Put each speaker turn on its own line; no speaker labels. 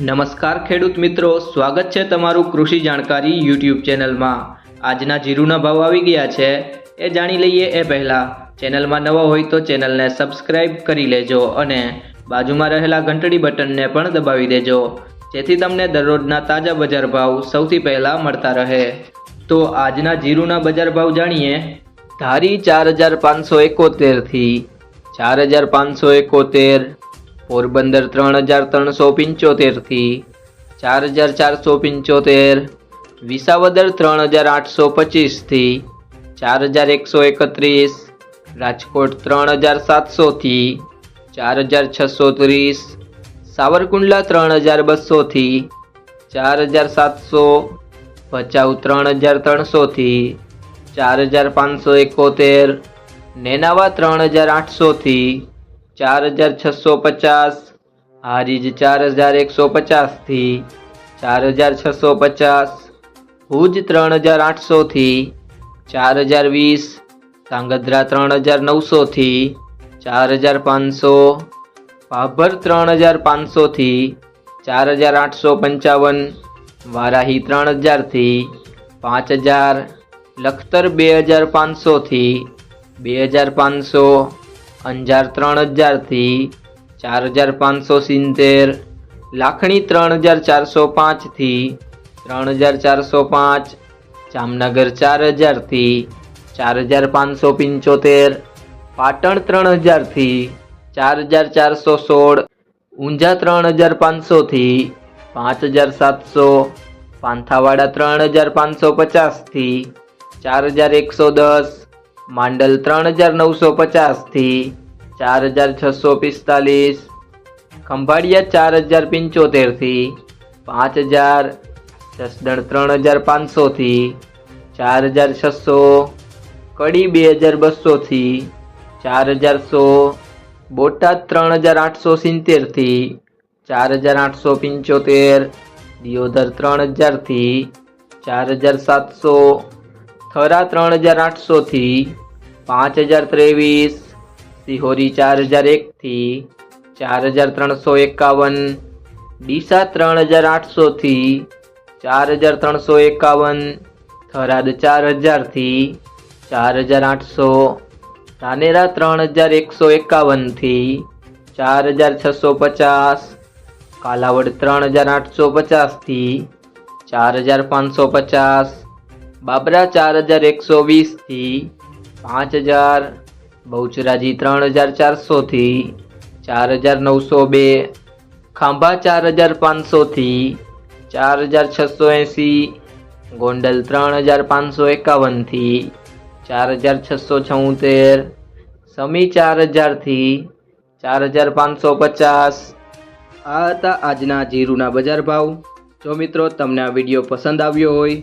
નમસ્કાર ખેડૂત મિત્રો, સ્વાગત છે તમારું કૃષિ જાણકારી યુટ્યુબ ચેનલમાં. આજના જીરુના ભાવ આવી ગયા છે, એ જાણી લઈએ એ પહેલાં. ચેનલમાં નવા હોય તો ચેનલને સબસ્ક્રાઇબ કરી લેજો અને બાજુમાં રહેલા ઘંટડી બટનને પણ દબાવી દેજો, જેથી તમને દરરોજના તાજા બજાર ભાવ સૌથી પહેલાં મળતા રહે. તો આજના જીરુના બજાર ભાવ જાણીએ. ધારી ચાર હજાર પાંચસો એકોતેરથી ચાર હજાર પાંચસો એકોતેર પોરબંદર ત્રણ હજાર ત્રણસો પંચોતેરથી ચાર હજાર ચારસો પંચોતેર, વિસાવદર ત્રણ હજાર આઠસો પચીસથી ચાર હજાર એકસો એકત્રીસ, રાજકોટ ત્રણ હજાર સાતસોથી ચાર હજાર છસો ત્રીસ, સાવરકુંડલા ત્રણ હજાર બસોથી ચાર હજાર સાતસો ભચાઉ ત્રણ હજાર ત્રણસોથી ચાર હજાર પાંચસો એકોતેર, નેનાવા ત્રણ હજાર આઠસોથી ચાર હજાર છસો પચાસ. હારીજ ચાર હજાર એકસો પચાસથી ચાર હજાર છસો પચાસ. ભુજ ત્રણ હજાર આઠસોથી ચાર હજાર વીસ. સાંગધ્રા ત્રણ હજાર નવસોથી ચાર હજાર પાંચસો. ભાભર ત્રણ હજાર પાંચસોથી ચાર હજાર આઠસો પંચાવન. વારાહી ત્રણ હજારથી પાંચ હજાર. લખતર બે હજાર પાંચસોથી બે હજાર પાંચસો. અંજાર ત્રણ હજારથી ચાર હજાર પાંચસો સિત્તેર, લાખણી ત્રણ હજાર ચારસો પાંચથી ત્રણ હજાર ચારસો પાંચ, જામનગર ચાર હજારથી ચાર હજાર પાંચસો પંચોતેર, પાટણ ત્રણ હજારથી ચાર હજાર ચારસો સોળ, ઊંઝા ત્રણ હજાર પાંચસોથી પાંચ હજાર સાતસો, પાંથાવાડા ત્રણ હજાર પાંચસો પચાસથી ચાર હજાર એકસો દસ માંડલ ત્રણ હજાર નવસો પચાસથી ચાર હજાર છસો પિસ્તાલીસ ખંભાળિયા ચાર હજાર પંચોતેરથી પાંચ હજાર જસદણ ત્રણ હજાર પાંચસોથી ચાર હજાર છસો કડી બે હજાર બસોથી ચાર હજાર સો બોટાદ ત્રણ હજાર આઠસો સિત્તેરથી ચાર હજાર આઠસો પંચોતેર દિયોદર ત્રણ હજારથી ચાર હજાર સાતસો થરા ત્રણ હજાર આઠસોથી પાંચ હજાર ત્રેવીસ, સિહોરી ચાર હજાર એકથી ચાર હજાર ત્રણસો એકાવન, ડીસા ત્રણ હજાર આઠસોથી ચાર હજાર ત્રણસો એકાવન, થરાદ ચાર હજારથી ચાર હજાર આઠસો, ધાનેરા ત્રણ હજાર એકસો એકાવનથી ચાર હજાર છસો પચાસ, કાલાવડ ત્રણ હજાર આઠસો પચાસથી ચાર હજાર પાંચસો પચાસ બાબરા ચાર હજાર એકસો વીસથી પાંચ હજાર, બહુચરાજી ત્રણ હજાર ચારસોથી ચાર હજાર નવસો બે, ખાંભા ચાર હજાર પાંચસોથી ચાર હજાર છસો એંસી, ગોંડલ ત્રણ હજાર પાંચસો એકાવનથી ચાર હજાર છસો છોતેર, સમી ચાર હજારથી ચાર હજાર પાંચસો પચાસ. આ હતા આજના જીરુના બજાર ભાવ. જો મિત્રો તમને આ વીડિયો પસંદ આવ્યો હોય